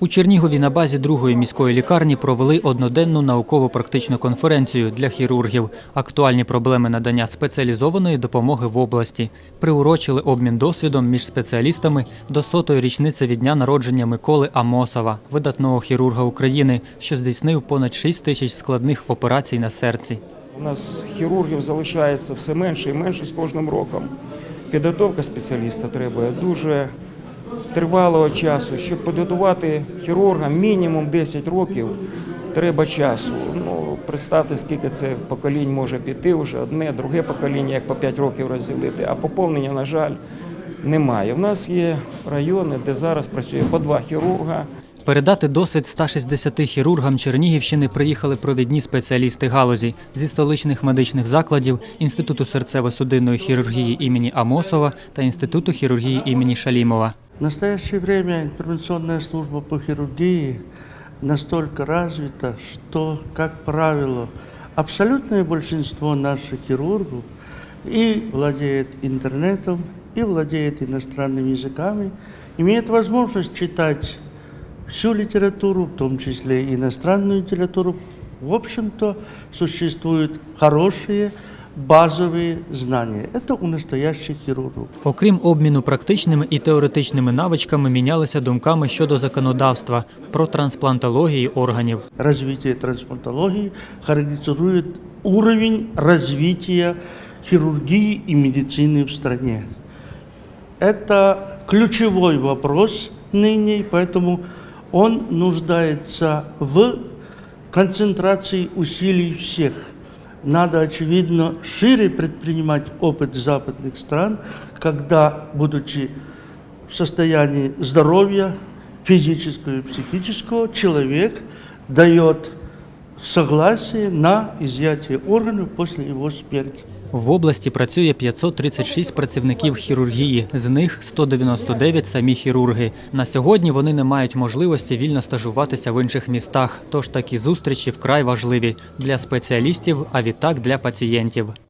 У Чернігові на базі другої міської лікарні провели одноденну науково-практичну конференцію для хірургів. Актуальні проблеми надання спеціалізованої допомоги в області. Приурочили обмін досвідом між спеціалістами до сотої річниці від дня народження Миколи Амосова, видатного хірурга України, що здійснив понад 6 тисяч складних операцій на серці. У нас хірургів залишається все менше і менше з кожним роком. Підготовка спеціаліста треба дуже тривалого часу. Щоб підготувати хірурга мінімум 10 років, треба часу. Ну, представте, скільки це поколінь може піти, вже одне, друге покоління, як по 5 років розділити, а поповнення, на жаль, немає. У нас є райони, де зараз працює по два хірурга. Передати досвід 160 хірургам Чернігівщини приїхали провідні спеціалісти галузі зі столичних медичних закладів Інституту серцево-судинної хірургії імені Амосова та Інституту хірургії імені Шалімова. В настоящее время информационная служба по хирургии настолько развита, что, как правило, абсолютное большинство наших хирургов и владеет интернетом, и владеет иностранными языками, имеет возможность читать всю литературу, в том числе и иностранную литературу. В общем-то, существуют хорошие базовые знания. Это у настоящих хирургов. Окрім обміну практичними і теоретичними навичками, мінялися думками щодо законодавства про трансплантології органів. развитие трансплантологии характеризует уровень развития хирургии и медицины в стране. Это ключевой вопрос ныне, и поэтому он нуждается в концентрации усилий всех. Надо, очевидно, шире предпринимать опыт западных стран, когда, будучи в состоянии здоровья физического и психического, человек дает согласие на изъятие органов после его смерти. В області працює 536 працівників хірургії, з них 199 – самі хірурги. На сьогодні вони не мають можливості вільно стажуватися в інших містах, тож такі зустрічі вкрай важливі для спеціалістів, а відтак для пацієнтів.